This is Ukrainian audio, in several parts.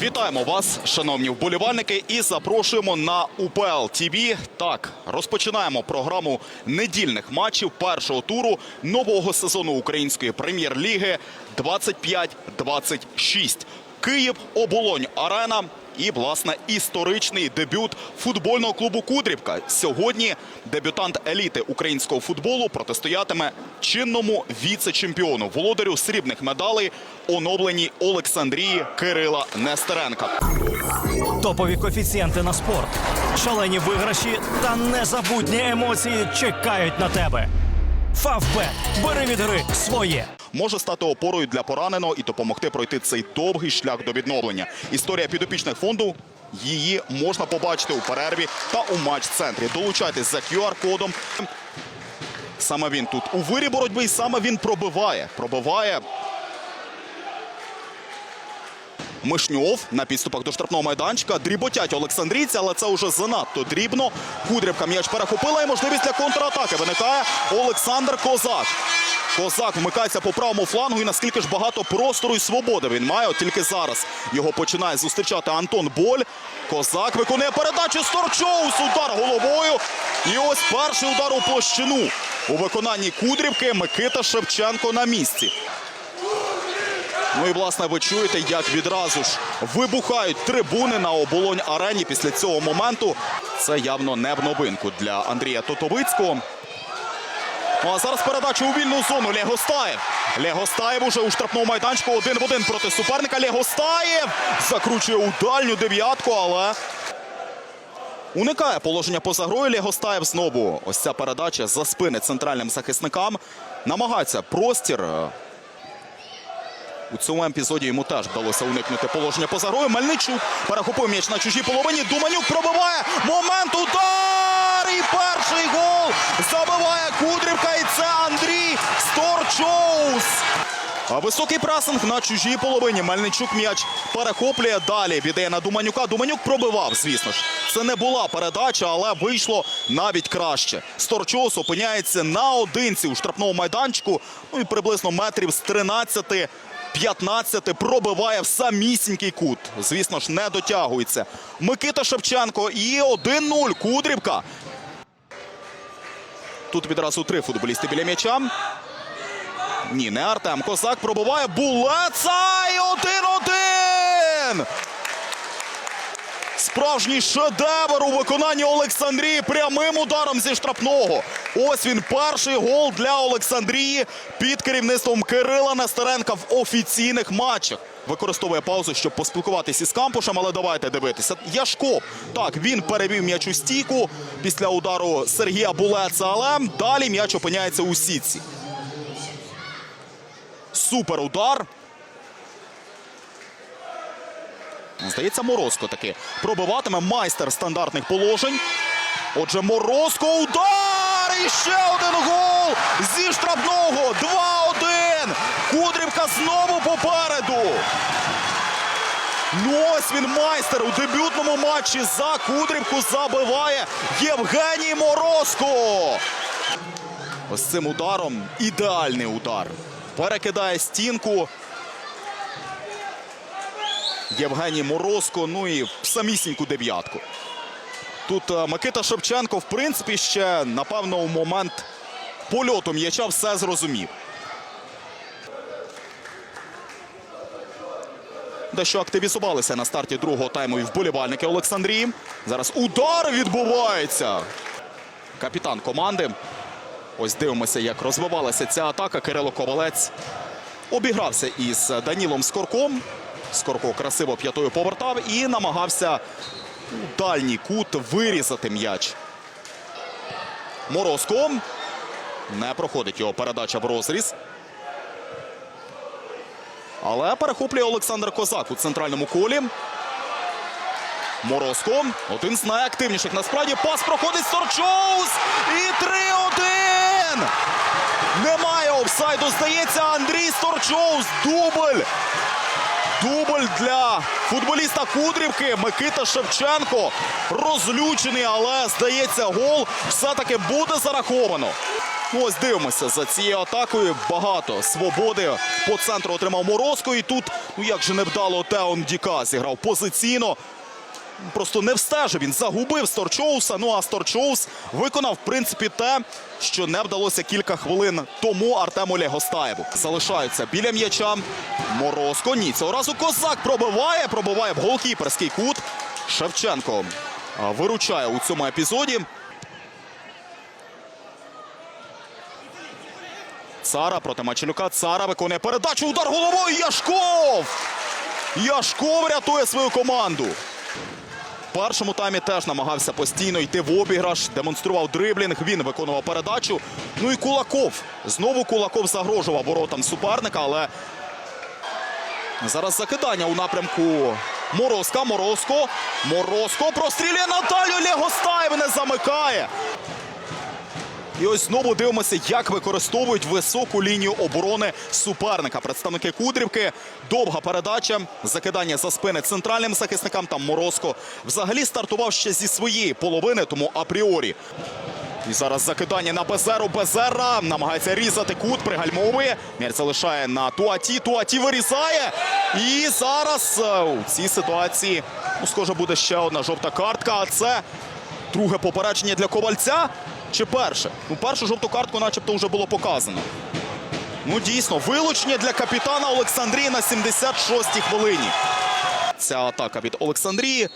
Вітаємо вас, шановні вболівальники, і запрошуємо на УПЛ ТВ. Так, розпочинаємо програму недільних матчів першого туру нового сезону української прем'єр-ліги 25-26. Київ, Оболонь, Арена. І, власне, історичний дебют футбольного клубу Кудрівка. Сьогодні дебютант еліти українського футболу протистоятиме чинному віце-чемпіону, володарю срібних медалей, оновленій Олександрії Кирила Нестеренка. Топові коефіцієнти на спорт, шалені виграші та незабутні емоції чекають на тебе. Фавбет. Бери від гри своє. Може стати опорою для пораненого і допомогти пройти цей довгий шлях до відновлення. Історія підопічних фонду. Її можна побачити у перерві та у матч-центрі. Долучайтесь за QR-кодом. Саме він тут у вирі боротьби, і саме він пробиває. Пробиває. Мишньов на підступах до штрафного майданчика. Дріботять Олександрійці, але це вже занадто дрібно. Кудрівка м'яч перехопила і можливість для контратаки виникає Олександр Козак. Козак вмикається по правому флангу і наскільки ж багато простору і свободи він має. От тільки зараз його починає зустрічати Антон Боль. Козак виконує передачу Сторчоус. Удар головою. І ось перший удар у площину. У виконанні Кудрівки Микита Шевченко на місці. Ну і власне ви чуєте, як відразу ж вибухають трибуни на оболонь арені після цього моменту. Це явно не в новинку для Андрія Тотовицького. Ну а зараз передача у вільну зону. Легостаєв. Легостаєв уже у штрафному майданчику один в один проти суперника. Легостаєв закручує у дальню дев'ятку, але уникає положення поза грою. Легостаєв знову. Ось ця передача за спини центральним захисникам. Намагається простір. У цьому епізоді йому теж вдалося уникнути положення поза грою. Мельничук перехопив м'яч на чужій половині. Думанюк пробиває. Момент удар! І перший гол забиває Кудрівка. І це Андрій Сторчоус. А Високий пресинг на чужій половині. Мельничук м'яч перехоплює далі. Віддає на Думанюка. Думанюк пробивав, звісно ж. Це не була передача, але вийшло навіть краще. Сторчоус опиняється наодинці у штрафному майданчику. Ну і приблизно метрів з 13 15 пробиває в самісінький кут. Звісно ж, не дотягується. Микита Шевченко і 1-0. Кудрівка. Тут відразу три футболісти біля м'яча. Ні, не Артем Козак пробиває Булеца і 1-1! Справжній шедевр у виконанні Олександрії прямим ударом зі штрафного. Ось він перший гол для Олександрії під керівництвом Кирила Нестеренка в офіційних матчах. Використовує паузу, щоб поспілкуватися із кампушем, але давайте дивитися. Яшко. Так, він перевів м'яч у стійку після удару Сергія Булеца, але далі м'яч опиняється у сітці. Супер удар. Здається, Морозко таки пробиватиме майстер стандартних положень. Отже, Морозко удар! І ще один гол зі штрафного. 2-1. Кудрівка знову попереду. Ну ось він майстер у дебютному матчі за Кудрівку забиває Євгеній Морозко. Ось цим ударом ідеальний удар. Перекидає стінку. Євгеній Морозко, ну і в самісіньку дев'ятку. Тут е, Микита Шевченко, в принципі, ще, напевно, у момент польоту м'яча все зрозумів. Дещо активізувалися на старті другого тайму і вболівальники Олександрії. Зараз удар відбувається. Капітан команди. Ось дивимося, як розвивалася ця атака. Кирило Ковалець обігрався із Данілом Скорком. Скорко красиво п'ятою повертав і намагався у дальній кут вирізати м'яч. Морозко. Не проходить його передача в розріз. Але перехоплює Олександр Козак у центральному колі. Морозко. Один з найактивніших насправді. Пас проходить Сорчоус. І 3-1. Немає офсайду. Здається, Андрій Сторчоус. Дубль. Дубль для футболіста Кудрівки Микита Шевченко. Розлючений, але здається, гол все-таки буде зараховано. Ось дивимося за цією атакою. Багато свободи по центру отримав Морозко. І тут, ну як же невдало Теон Діка зіграв позиційно. Просто не встежив. Він загубив Сторчоуса. Ну а Сторчоус виконав, в принципі, те, що не вдалося кілька хвилин тому Артему Легостаєву. Залишаються біля м'яча. Морозко. Ні, цього разу козак пробиває, пробиває в голкіперський кут. Шевченко виручає у цьому епізоді. Цара проти Мачелюка. Цара виконує передачу. Удар головою. Яшков! Яшков рятує свою команду. Першому таймі теж намагався постійно йти в обіграш, демонстрував дриблінг. Він виконував передачу. Ну і Кулаков. Знову Кулаков загрожував воротам суперника, але зараз закидання у напрямку Морозка. Морозко. Морозко прострілює Наталю Легостаєв не замикає. І ось знову дивимося, як використовують високу лінію оборони суперника. Представники Кудрівки. Довга передача. Закидання за спини центральним захисникам. Там Морозко взагалі стартував ще зі своєї половини, тому апріорі. І зараз закидання на Безеру. Безера намагається різати кут, пригальмовує. М'яч залишає на Туаті. Туаті вирізає. І зараз е, у цій ситуації, ну, схоже, буде ще одна жовта картка. А це друге попередження для ковальця. Чи перше? Ну, першу жовту картку, начебто, вже було показано. Ну, дійсно, вилучення для капітана Олександрії на 76-й хвилині. Ця атака від Олександрії.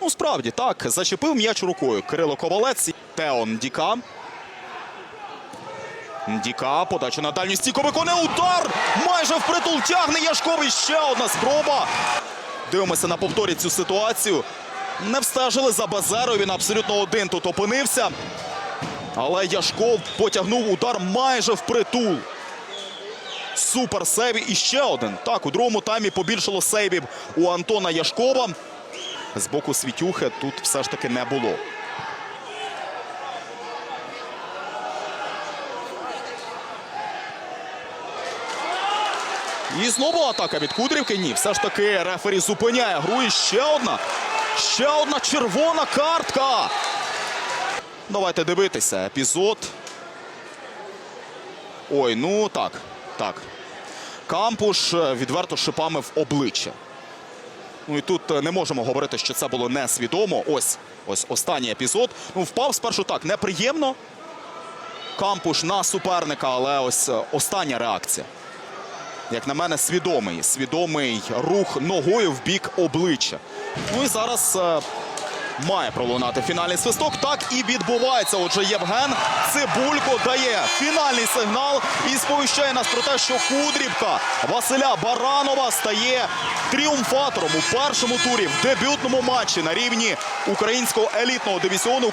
Ну, справді, так, зачепив м'яч рукою. Кирило Ковалець. Теон Діка. Діка, подача на дальню стійку виконує удар. Майже впритул тягне Яшковий. Ще одна спроба. Дивимося на повторі цю ситуацію. Не встежили за Базерою. Він абсолютно один тут опинився. Але Яшков потягнув удар майже впритул. Супер сейв. І ще один. Так, у другому таймі побільшало сейвів у Антона Яшкова. З боку Світюхи тут все ж таки не було. І знову атака від Кудрівки. Ні, все ж таки рефері зупиняє гру. І ще одна. Ще одна червона картка. Давайте дивитися. Епізод. Ой, ну так. Так. Кампуш е, відверто шипами в обличчя. Ну і тут е, не можемо говорити, що це було несвідомо. Ось ось останній епізод. Ну, впав спершу так неприємно. Кампуш на суперника, але ось е, остання реакція. Як на мене, свідомий. Свідомий рух ногою в бік обличчя. Ну і зараз е, має пролунати фінальний свисток. Так і відбувається. Отже, Євген Цибулько дає фінальний сигнал і сповіщає нас про те, що Кудрівка Василя Баранова стає тріумфатором у першому турі в дебютному матчі на рівні українського елітного дивізіону.